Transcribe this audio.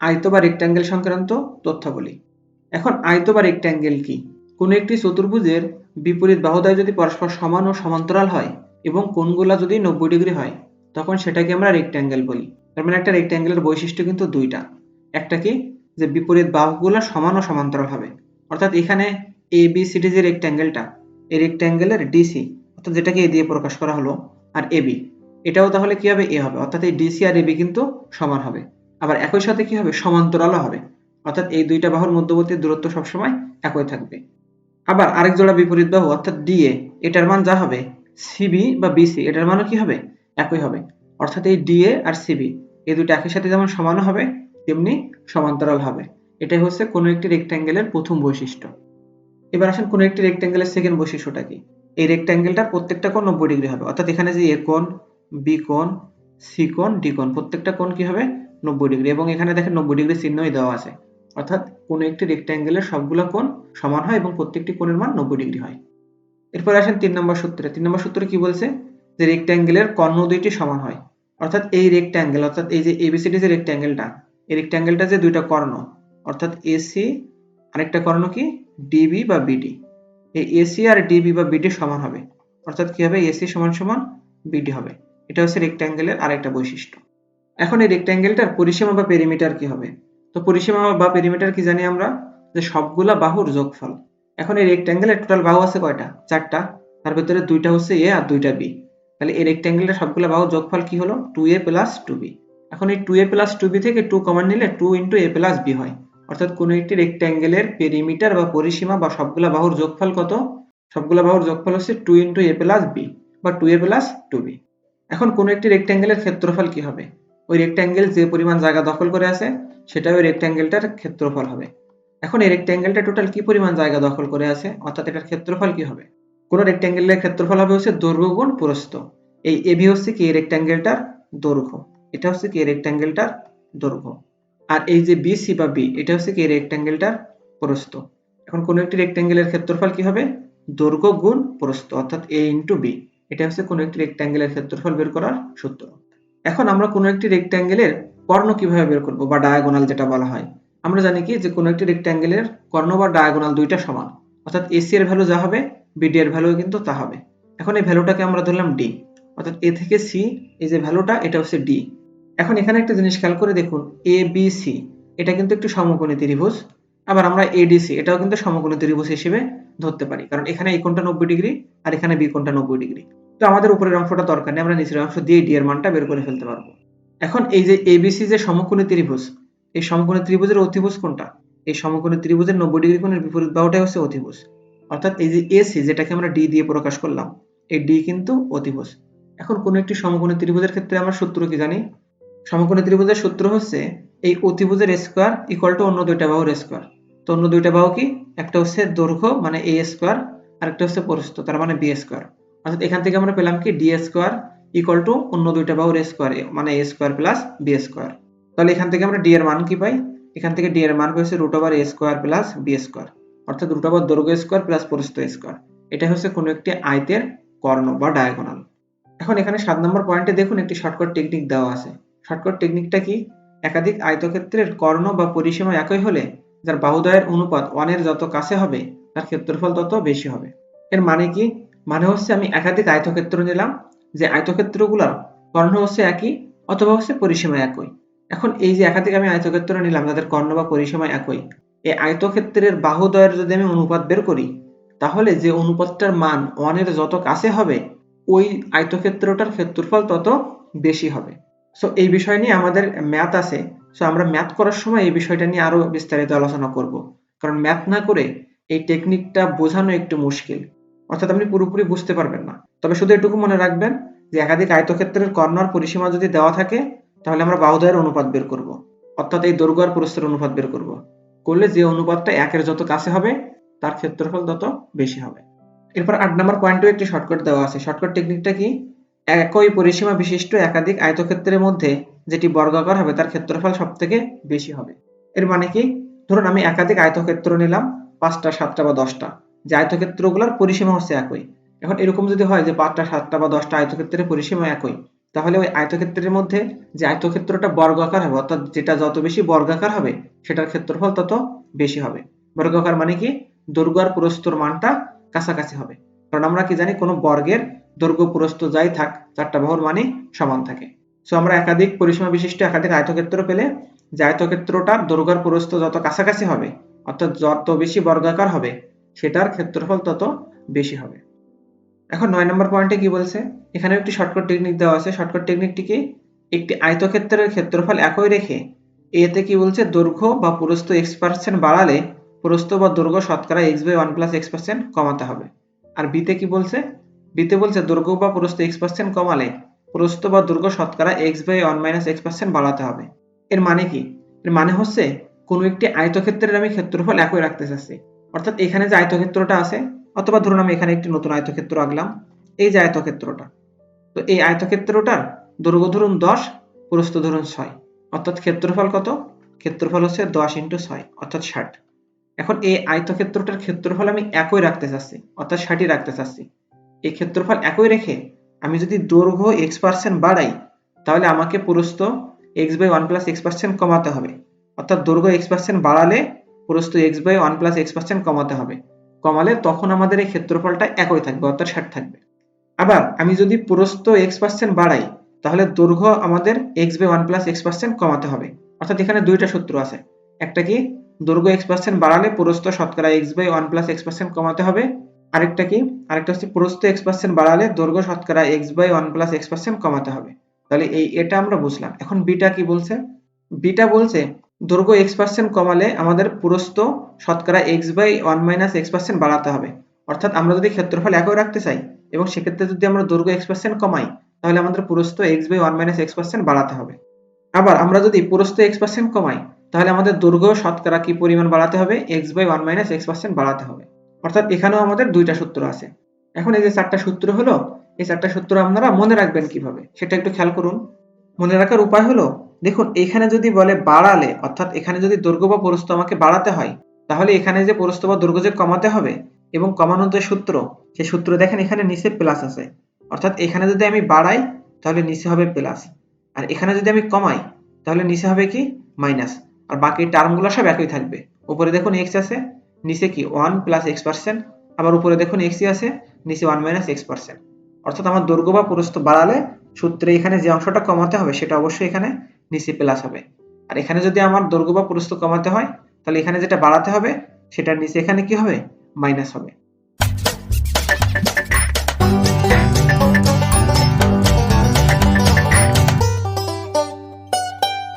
আয়ত বা রেক্ট্যাঙ্গেল সংক্রান্ত তথ্যাবলী। এখন আয়ত বা রেক্ট্যাঙ্গেল কি? কোনো একটি চতুর্ভুজের বিপরীত বাহুদ্বয় যদি পরস্পর সমান ও সমান্তরাল হয় এবং কোণগুলা যদি নব্বই ডিগ্রি হয়, তখন সেটাকে আমরা রেক্ট্যাঙ্গেল বলি। তার মানে একটা রেক্ট্যাঙ্গেলের বৈশিষ্ট্য কিন্তু দুইটা। একটা কি? যে বিপরীত বাহুগুলো সমান ও সমান্তরাল হবে। অর্থাৎ এখানে এ বি সিডি যে রেক্ট্যাঙ্গেলটা এই রেক্ট্যাঙ্গেলের ডিসি অর্থাৎ যেটাকে এ দিয়ে প্রকাশ করা হলো, আর এবি এটাও তাহলে কি হবে? এ হবে। অর্থাৎ এই ডিসি আর এবি কিন্তু সমান হবে। আবার একই সাথে কি হবে? সমান্তরালও হবে। অর্থাৎ এই দুইটা বাহুর মধ্যবর্তী দূরত্ব সবসময় একই থাকবে। আবার আরেক জোড়া বিপরীত বাহু, অর্থাৎ ডিএ এটার মান যা হবে? সিবি বা বিসি এটার মানও কি হবে? একই হবে। অর্থাৎ এই ডিএ আর সিবি এই দুটো একই সাথে যেমন সমানও হবে, তেমনি সমান্তরাল হবে। এটাই হচ্ছে কোনো একটি রেক্ট্যাঙ্গেলের প্রথম বৈশিষ্ট্য। এবার আসেন কোনো একটি রেক্ট্যাঙ্গেলের সেকেন্ড বৈশিষ্ট্যটা কি? এই রেক্ট্যাঙ্গেলটার প্রত্যেকটা কোণ নব্বই ডিগ্রি হবে। অর্থাৎ এখানে যে এ কোণ বি কোণ সি কোণ ডি কোণ, প্রত্যেকটা কোণ কি হবে? নব্বই ডিগ্রি এবং এখানে দেখেন নব্বই ডিগ্রি চিহ্নই দেওয়া আছে। অর্থাৎ কোনো একটি রেক্ট্যাঙ্গেলের সবগুলো কোণ সমান হয় এবং প্রত্যেকটি কোণের মান নব্বই ডিগ্রি হয়। এরপর আসেন তিন নম্বর সূত্রে। তিন নম্বর সূত্রে কি বলছে? যে রেক্ট্যাঙ্গেলের কর্ণ দুইটি সমান হয়। অর্থাৎ এই রেক্ট্যাঙ্গেল অর্থাৎ এই যে এবিসিডি যে রেক্ট্যাঙ্গেলটা এই রেক্ট্যাঙ্গেলটা যে দুইটা কর্ণ, অর্থাৎ এসি আরেকটা কর্ণ কি? ডিবি বা বিডি এই এসি আর ডিবি বা বিডি সমান হবে। অর্থাৎ কি হবে? এসি সমান সমান বিডি হবে। এটা হচ্ছে রেক্ট্যাঙ্গেলের আরেকটা বৈশিষ্ট্য। এখন এই রেক্ট্যাঙ্গেলটার পরিসীমা বা পেরিমিটার কি হবে? তো পরিসীমা বা পেরিমিটার কি জানি আমরা? যে সবগুলা বাহুর যোগফল। এখন এই রেক্ট্যাঙ্গেলের টোটাল বাহু আছে কয়টা? চারটা। তার ভিতরে দুইটা হচ্ছে এ আর দুইটা বি তাহলে এই রেক্ট্যাঙ্গেলের সবগুলা বাহুর যোগফল কি হলো? Two A plus two B এখন এই two A plus two B থেকে টু কমন নিলে two into A plus B হয়। অর্থাৎ কোনো একটি রেক্ট্যাঙ্গেলের পেরিমিটার বা পরিসীমা বা সবগুলা বাহুর যোগফল কত? সবগুলা বাহুর যোগফল হচ্ছে two into A plus B বা two A plus two B এখন কোনো একটি রেক্ট্যাঙ্গেলের ক্ষেত্রফল কি হবে? ওই রেক্ট্যাঙ্গেল যে পরিমাণ জায়গা দখল করে আছে সেটা ওই রেক্ট্যাঙ্গেলটার ক্ষেত্রফল হবে। এখন এই রেক্ট্যাঙ্গেলটা টোটাল কি পরিমাণ জায়গা দখল করে আছে, অর্থাৎ এটার ক্ষেত্রফল কি হবে? কোনো রেক্ট্যাঙ্গেলের ক্ষেত্রফল হবে হচ্ছে দৈর্ঘ্য গুণ প্রস্থ। এই এবি হচ্ছে কি রেক্ট্যাঙ্গেলটার দৈর্ঘ্য? এটা হচ্ছে কি রেক্ট্যাঙ্গেলটার দৈর্ঘ্য। আর এই যে বি সি বা বি এটা হচ্ছে কি রেক্ট্যাঙ্গেলটার প্রস্থ। এখন কোনো একটি রেক্ট্যাঙ্গেলের ক্ষেত্রফল কি হবে? দৈর্ঘ্য গুণ প্রস্থ, অর্থাৎ এ ইন্টু বি এটা হচ্ছে কোনো একটি রেক্ট্যাঙ্গেলের ক্ষেত্রফল বের করার সূত্র। এখন আমরা কোনো একটি রেক্ট্যাঙ্গেলের কর্ণ কীভাবে বের করব বা ডায়াগোনাল যেটা বলা হয়? আমরা জানি কি যে কোনো একটি রেক্ট্যাঙ্গেলের কর্ণ বা ডায়াগোনাল দুইটা সমান। অর্থাৎ এসি এর ভ্যালু যা হবে বিডি এর ভ্যালু কিন্তু তা হবে। এখন এই ভ্যালুটাকে আমরা ধরলাম ডি অর্থাৎ এ থেকে সি এই যে ভ্যালুটা এটা হচ্ছে ডি এখন এখানে একটা জিনিস খেয়াল করে দেখুন এ বি সি এটা কিন্তু একটু সমকোণী ত্রিভুজ। আবার আমরা এডিসি এটাও কিন্তু সমকোণী ত্রিভুজ হিসেবে ধরতে পারি। কারণ এখানে এই কোণটা নব্বই ডিগ্রি, আর এখানে বি কোণটা নব্বই ডিগ্রি। তো আমাদের উপরের অংশটা দরকার নেই, আমরা নিচের অংশ দিয়ে ডি এর মানটা বের করে ফেলতে পারব। এখন এই যে এবিসি যে সমকোণী ত্রিভুজ, এই সমকোণী ত্রিভুজের অতিভুজ কোনটা? এই সমকোণী ত্রিভুজের নব্বই ডিগ্রি কোণের বিপরীত বাহুটাই হচ্ছে অতিভুজ। অর্থাৎ এই যে এসি যেটাকে আমরা ডি দিয়ে প্রকাশ করলাম, এই ডি কিন্তু অতিভুজ। এখন কোন একটি সমকোণী ত্রিভুজের ক্ষেত্রে আমরা সূত্র কি জানি? সমকোণী ত্রিভুজের সূত্র হচ্ছে এই অতিভুজের স্কোয়ার ইকুয়াল টু অন্য দুইটা বাহুর স্কোয়ার তো অন্য দুইটা বাহু কি? একটা হচ্ছে দৈর্ঘ্য মানে এ স্কোয়ার আর একটা হচ্ছে প্রস্থ, তার মানে বি স্কোয়ার অর্থাৎ এখান থেকে আমরা পেলাম কি ডি স্কোয়ার ইকুয়াল টু অন্য দুইটা বাহুর স্কোয়ার মানে A square plus B square তাহলে এখান থেকে আমরা ডি এর মান কি পাই? এখান থেকে ডি এর মান হচ্ছে root over A square plus B square অর্থাৎ রুট ওভার দৈর্ঘ্য স্কোয়ার প্লাস প্রস্থ স্কোয়ার এটা হচ্ছে কোনো একটি আয়তের কর্ণ বা ডায়াগোনাল এখন এখানে সাত নম্বর পয়েন্টে দেখুন একটি শর্টকাট টেকনিক দেওয়া আছে। শর্টকাট টেকনিকটা কি? একাধিক আয়তক্ষেত্রের কর্ণ বা পরিসীমা একই হলে যার বাহুদয়ের অনুপাত ওয়ানের যত কাছে হবে, তার ক্ষেত্রফল তত বেশি হবে। এর মানে কি? মানে হচ্ছে আমি একাধিক আয়তক্ষেত্র নিলাম, যে আয়তক্ষেত্রগুলোর কর্ণ হচ্ছে একই অথবা হচ্ছে পরিসীমা একই। এখন এই যে একাধিক আমি আয়তক্ষেত্র নিলাম, যাদের কর্ণ বা পরিসীমা একই, এই আয়তক্ষেত্রের বাহুদয়ের যদি আমি অনুপাত বের করি, তাহলে যে অনুপাতটার মান ওয়ানের যত কাছে হবে, ওই আয়তক্ষেত্রটার ক্ষেত্রফল তত বেশি হবে। সো এই বিষয় নিয়ে আমাদের ম্যাথ আছে। সো আমরা ম্যাথ করার সময় এই বিষয়টা নিয়ে আরও বিস্তারিত আলোচনা করব। কারণ ম্যাথ না করে এই টেকনিকটা বোঝানো একটু মুশকিল। অর্থাৎ আপনি পুরোপুরি বুঝতে পারবেন না। তবে শুধু এটুকু মনে রাখবেন যে একাধিক আয়তক্ষেত্রের কর্ণর পরিসীমা যদি দেওয়া থাকে, তাহলে আমরা বাহুদয়ের অনুপাত বের করব। অর্থাৎ এই দৈর্ঘ্য আর প্রস্থের অনুপাত বের করব। করলে যে অনুপাতটা একের যত কাছে হবে, তার ক্ষেত্রফল তত বেশি হবে। এরপর আট নম্বর পয়েন্টেও একটি শর্টকাট দেওয়া আছে। শর্টকাট টেকনিকটা কি? একই পরিসীমা বিশিষ্ট একাধিক আয়তক্ষেত্রের মধ্যে যেটি বর্গাকার হবে, তার ক্ষেত্রফল সব থেকে বেশি হবে। এর মানে কি? ধরুন আমি একাধিক আয়তক্ষেত্র নিলাম, পাঁচটা, সাতটা বা দশটা। যে আয়তক্ষেত্রগুলোর পরিসীমা হচ্ছে একই। এখন এরকম যদি হয় যে পাঁচটা, সাতটা বা দশটা আয়তক্ষেত্রের পরিসীমা একই, তাহলে ওই আয়তক্ষেত্রের মধ্যে যে আয়তক্ষেত্রটা বর্গাকার হবে, অর্থাৎ যেটা যত বেশি বর্গাকার হবে, সেটার ক্ষেত্রফল তত বেশি হবে। বর্গাকার মানে কি? দৈর্ঘ্য আর প্রস্থর মানটা কাছাকাছি হবে। কারণ আমরা কি জানি, কোনো বর্গের দৈর্ঘ্য প্রস্থ যাই থাক, চারটা বাহুর মানে সমান থাকে। সো আমরা একাধিক পরিসীমা বিশিষ্ট একাধিক আয়তক্ষেত্র পেলে যে আয়তক্ষেত্রটার দৈর্ঘ্য আর প্রস্থ যত কাছাকাছি হবে, অর্থাৎ যত বেশি বর্গাকার হবে সেটার ক্ষেত্রফল তত বেশি হবে। এখন নয় নম্বর পয়েন্টে কি বলছে? এখানে একটি শর্টকাট টেকনিক দেওয়া আছে। শর্টকাট টেকনিকটি কি একটি আয়তক্ষেত্রের ক্ষেত্রফল একই রেখে এতে কি বলছে? দৈর্ঘ্য বা প্রস্থ এক্স পার্সেন্ট বাড়ালে প্রস্থ বা দৈর্ঘ্য শতকরা X by one plus X percent কমাতে হবে। আর বিতে কি বলছে? বিতে বলছে দৈর্ঘ্য বা প্রস্থ এক্স পার্সেন্ট কমালে প্রস্থ বা দৈর্ঘ্য শতকরা X by one minus X percent বাড়াতে হবে। এর মানে কি? এর মানে হচ্ছে কোনো একটি আয়তক্ষেত্রের আমি ক্ষেত্রফল একই রাখতে চাচ্ছি। অর্থাৎ এখানে যে আয়তক্ষেত্রটা আছে, অথবা ধরুন আমি এখানে একটি নতুন আয়তক্ষেত্র আঁকলাম, এই যে আয়তক্ষেত্রটা, তো এই আয়তক্ষেত্রটার দৈর্ঘ্য ধরুন দশ, প্রস্থ ধরুন ছয়, অর্থাৎ ক্ষেত্রফল কত? ক্ষেত্রফল হচ্ছে দশ ইন্টু ছয়, অর্থাৎ ষাট। এখন এই আয়তক্ষেত্রটার ক্ষেত্রফল আমি একই রাখতে চাচ্ছি, অর্থাৎ ষাটই রাখতে চাচ্ছি। এই ক্ষেত্রফল একই রেখে আমি যদি দৈর্ঘ্য এক্স পার্সেন্ট বাড়াই, তাহলে আমাকে প্রস্থ X by one plus X percent কমাতে হবে। অর্থাৎ দৈর্ঘ্য এক্স পার্সেন্ট বাড়ালে প্রস্থ X by one plus X percent কমাতে হবে। কমালে তখন আমাদের এই ক্ষেত্রফলটা একই থাকবে, অর্থাৎ ষাট থাকবে। আবার আমি যদি প্রস্থ এক্স পার্সেন্ট বাড়াই, তাহলে দৈর্ঘ্য আমাদের X by one plus X percent কমাতে হবে। অর্থাৎ এখানে দুইটা সূত্র আছে। একটা কি, দৈর্ঘ্য এক্স পার্সেন্ট বাড়ালে প্রস্থ শতকরা X by one plus X percent কমাতে হবে। আরেকটা কি, আরেকটা হচ্ছে প্রস্থ এক্স পার্সেন্ট বাড়ালে দৈর্ঘ্য শতকরা X by one plus X percent কমাতে হবে। তাহলে এই, এটা আমরা বুঝলাম। এখন বিটা কি বলছে? বিটা বলছে দৈর্ঘ্য এক্স পার্সেন্ট কমালে আমাদের পুরস্ত শতকরা X by one minus X percent বাড়াতে হবে। অর্থাৎ আমরা যদি ক্ষেত্রফল একই রাখতে চাই এবং সেক্ষেত্রে যদি আমরা দৈর্ঘ্য এক্স পার্সেন্ট কমাই, তাহলে আমাদের প্রস্থ X by one minus X percent বাড়াতে হবে। আবার আমরা যদি প্রস্থ এক্স পার্সেন্ট কমাই, তাহলে আমাদের দৈর্ঘ্য শতকরা কি পরিমাণ বাড়াতে হবে? X by one minus X percent বাড়াতে হবে। অর্থাৎ এখানেও আমাদের দুইটা সূত্র আছে। এখন এই যে চারটা সূত্র হলো, এই চারটা সূত্র আপনারা মনে রাখবেন কীভাবে? সেটা একটু খেয়াল করুন। মনে রাখার উপায় হলো দেখুন, এখানে যদি বলে বাড়ালে, অর্থাৎ এখানে যদি দৈর্ঘ্য বা প্রস্থ আমাকে বাড়াতে হয়, তাহলে এখানে যে প্রস্থ বা দৈর্ঘ্য যে কমাতে হবে এবং কমানোর যে সূত্র, সেই সূত্র দেখেন এখানে নিচে প্লাস আছে। অর্থাৎ এখানে যদি আমি বাড়াই, তাহলে নিচে হবে প্লাস আর এখানে যদি আমি কমাই, তাহলে নিচে হবে কি? মাইনাস আর বাকি টার্মগুলো সব একই থাকবে। উপরে দেখুন এক্স আছে, নিচে কি? ওয়ান প্লাস এক্স পার্সেন্ট আবার উপরে দেখুন এক্সই আছে, নিচে ওয়ান মাইনাস এক্স পার্সেন্ট অর্থাৎ আমার দৈর্ঘ্য বা প্রস্থ বাড়ালে সূত্রে এখানে যে অংশটা কমাতে হবে, সেটা অবশ্যই এখানে নিচে প্লাস হবে। আর এখানে যদি আমার দৈর্ঘ্য বা প্রস্থ কমাতে হয়, তাহলে এখানে যেটা বাড়াতে হবে, সেটার নিচে এখানে কি হবে? মাইনাস হবে।